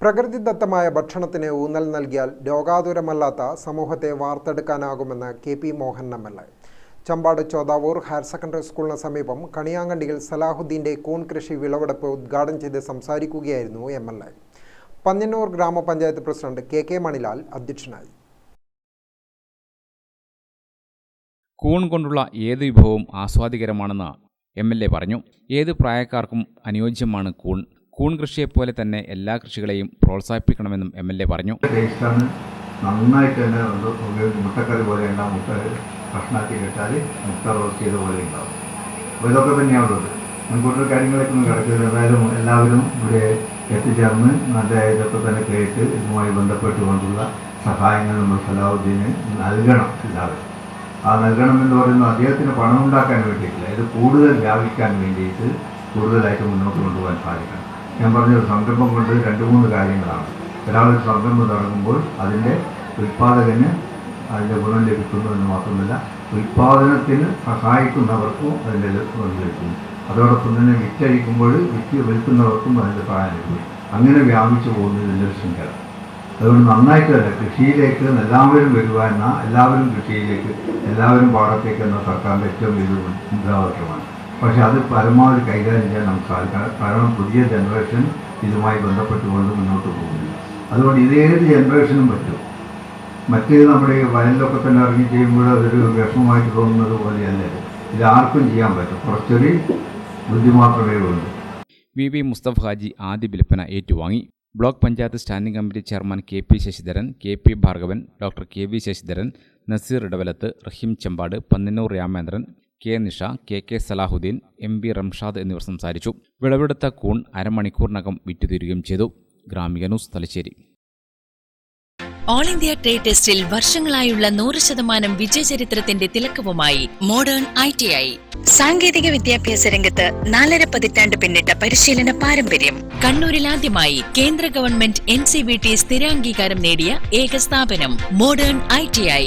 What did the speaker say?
പ്രകൃതിദത്തമായ ഭക്ഷണത്തിന് ഊന്നൽ നൽകിയാൽ രോഗാതുരമല്ലാത്ത സമൂഹത്തെ വാർത്തെടുക്കാനാകുമെന്ന് K P Mohan M L A. Chambad Chodavur higher secondary സ്കൂളിന് സമീപം കണിയാങ്കണ്ടിയിൽ സലാഹുദ്ദീന്റെ കൂൺ കൃഷി വിളവെടുപ്പ് ഉദ്ഘാടനം ചെയ്ത് സംസാരിക്കുകയായിരുന്നു എം എൽ എ. പന്ന്യന്നൂർ ഗ്രാമപഞ്ചായത്ത് പ്രസിഡന്റ് കെ കെ മണിലാൽ അധ്യക്ഷനായി. കൂൺ കൊണ്ടുള്ള ഏത് വിഭവവും ആസ്വാദികരമാണെന്ന് എം എൽ എ പറഞ്ഞു. ഏത് പ്രായക്കാർക്കും അനുയോജ്യമാണ് കൂൺ? കൂൺ കൃഷിയെ പോലെ തന്നെ എല്ലാ കൃഷികളെയും പ്രോത്സാഹിപ്പിക്കണമെന്നും എം എൽ എ പറഞ്ഞു. നന്നായിട്ട് തന്നെ മുട്ടക്കറി പോലെ ഉണ്ടാവും മുട്ട കഷ്ണാക്കി കിട്ടാൽ മുട്ട റോസ്റ്റ് ചെയ്ത പോലെ ഉണ്ടാവും. ഇതൊക്കെ തന്നെയാണുള്ളത് ഞാൻ കാര്യങ്ങളൊക്കെ ഒന്നും കിടക്കില്ല എന്തായാലും എല്ലാവരും ഇവിടെ എത്തിച്ചേർന്ന് നല്ല ഇതൊക്കെ തന്നെ കേട്ട് ഇതുമായി ബന്ധപ്പെട്ടുകൊണ്ടുള്ള സഹായങ്ങൾ നമ്മൾ സലാഹുദ്ദീന് നൽകണം എല്ലാവരും. ആ നൽകണം എന്ന് പറയുന്നത് അദ്ദേഹത്തിന് പണം ഉണ്ടാക്കാൻ വേണ്ടിയിട്ടില്ല. ഇത് കൂടുതൽ വ്യാപിക്കാൻ വേണ്ടിയിട്ട് കൂടുതലായിട്ട് മുന്നോട്ട് കൊണ്ടുപോകാൻ സാധിക്കണം. ഞാൻ പറഞ്ഞൊരു സംരംഭം കൊണ്ട് രണ്ട് മൂന്ന് കാര്യങ്ങളാണ്. ഒരാളൊരു സംരംഭം തുടങ്ങുമ്പോൾ അതിന്റെ ഉൽപ്പാദകന് അതിന്റെ ഗുണം ലഭിക്കുന്നു എന്ന് മാത്രമല്ല ഉൽപ്പാദനത്തിന് സഹായിക്കുന്നവർക്കും അതിന്റെ ഗുണം ലഭിക്കുന്നു. അതോടൊപ്പം തന്നെ വിറ്റഴിക്കുമ്പോൾ വിറ്റ് വിൽക്കുന്നവർക്കും അതിന്റെ സഹായം ലഭിക്കും അങ്ങനെ വ്യാപിച്ചു പോകുന്ന ഇതിന്റെ ശൃംഖല. അതുകൊണ്ട് നന്നായിട്ട് തന്നെ കൃഷിയിലേക്ക് എല്ലാവരും വരുവാൻ എല്ലാവരും കൃഷിയിലേക്ക് എല്ലാവരും പാടത്തേക്ക് എന്ന സർക്കാരിന്റെ ഏറ്റവും വലിയ മുദ്രാവാക്യമാണ് പക്ഷെ അത് പരമാവധി കൈകാര്യം ചെയ്യാൻ നമുക്ക് സാധിക്കണം. കാരണം പുതിയ ജനറേഷൻ ഇതുമായി ബന്ധപ്പെട്ടുകൊണ്ട് മുന്നോട്ട് പോകുന്നു. അതുകൊണ്ട് ഇത് ഏത് ജനറേഷനും പറ്റും. മറ്റേത് നമ്മുടെ വയലിലൊക്കെ തന്നെ ഇറങ്ങി ചെയ്യുമ്പോൾ അതൊരു വിഷമമായിട്ട് തോന്നുന്നത് പോലെയല്ല. ഇത് ആർക്കും ചെയ്യാൻ പറ്റും. കുറച്ചൊരു ബുദ്ധി മാത്രമേ ഉള്ളൂ. വി വി മുസ്തഫ ഹാജി ആദ്യ വിൽപ്പന ഏറ്റുവാങ്ങി. Block panchayat standing committee chairman K P Sasidharan K P Bhargavan doctor K V Sasidharan Naseer Edavalath Rahim Chembad Panninnur Ramendran K Nisha K K Salahuddin M V Ramshad എന്നിവർ സംസാരിച്ചു. വിളവെടുത്ത കൂൺ അരമണിക്കൂറിനകം വിറ്റുതീരുകയും ചെയ്തു. Gramika news Thalassery. All India trade ടെസ്റ്റിൽ വർഷങ്ങളായുള്ള നൂറ് ശതമാനം വിജയചരിത്രത്തിന്റെ തിലക്കവുമായി മോഡേൺ ഐ ടി ഐ. സാങ്കേതിക വിദ്യാഭ്യാസ രംഗത്ത് നാലര പതിറ്റാണ്ട് പിന്നിട്ട പരിശീലന പാരമ്പര്യം. കണ്ണൂരിൽ ആദ്യമായി കേന്ദ്ര government N C V T സ്ഥിരാംഗീകാരം നേടിയ ഏക സ്ഥാപനം മോഡേൺ ഐ ടി ഐ.